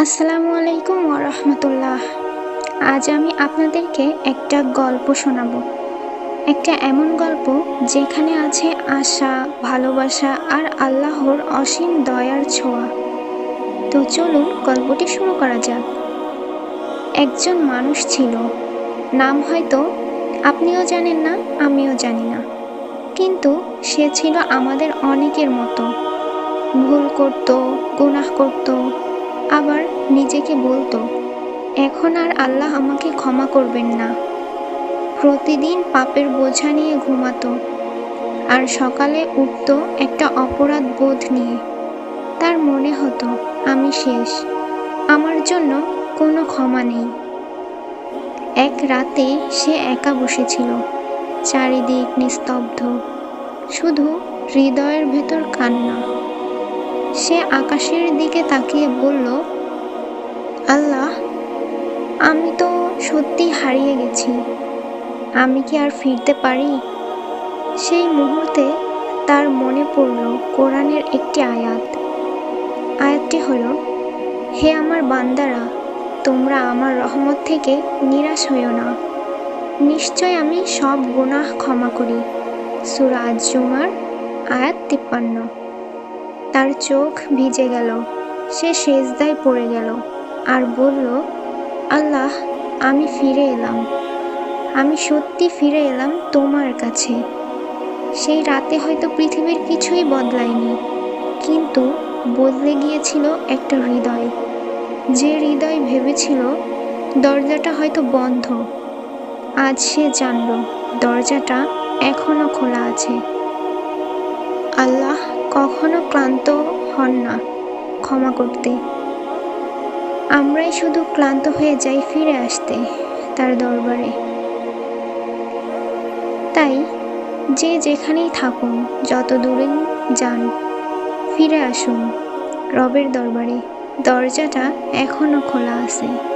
আসসালামু আলাইকুম ওরহমতুল্লাহ আজ আমি আপনাদেরকে একটা গল্প শোনাব। একটা এমন গল্প যেখানে আছে আশা, ভালোবাসা আর আল্লাহর অসীম দয়ার ছোঁয়া। তো চলুন গল্পটি শুরু করা যাক। একজন মানুষ ছিল। নাম হয়তো আপনিও জানেন না, আমিও জানি না। কিন্তু সে ছিল আমাদের অনেকের মতো। ভুল করত, গুনাহ করত আবার নিজেকে বলতো, এখন আর আল্লাহ আমাকে ক্ষমা করবেন না। প্রতিদিন পাপের বোঝা নিয়ে ঘুমাতো, আর সকালে উঠত একটা অপরাধ বোধ নিয়ে। তার মনে হতো, আমি শেষ, আমার জন্য কোনো ক্ষমা নেই। এক রাতে সে একা বসেছিল, চারিদিক নিস্তব্ধ, শুধু হৃদয়ের ভেতর কান্না। সে আকাশের দিকে তাকিয়ে বলল, আল্লাহ, আমি তো সত্যি হারিয়ে গেছি। আমি কি আর ফিরতে পারি? সেই মুহূর্তে তার মনে পড়ল কোরআনের একটি আয়াত। আয়াতটি হল, হে আমার বান্দারা, তোমরা আমার রহমত থেকে নিরাশ হইও না। নিশ্চয় আমি সব গুনাহ ক্ষমা করি। সুরা আজ জুমার আয়াত তিপ্পান্ন। তার চোখ ভিজে গেল। সে সেজদায় পড়ে গেল আর বলল, আল্লাহ, আমি ফিরে এলাম। আমি সত্যি ফিরে এলাম তোমার কাছে। সেই রাতে হয়তো পৃথিবীর কিছুই বদলায়নি, কিন্তু বদলে গিয়েছিল একটা হৃদয়। যে হৃদয় ভেবেছিল, দরজাটা হয়তো বন্ধ। আজ সে জানল, দরজাটা এখনও খোলা আছে। আল্লাহ কখনো ক্লান্ত হন না, ক্ষমা করতে। আমরাই শুধু ক্লান্ত হয়ে যাই ফিরে আসতে তার দরবারে। তাই যে যেখানেই থাকুন, যত দূরে যান, ফিরে আসুন রবের দরবারে। দরজাটা এখনও খোলা আছে।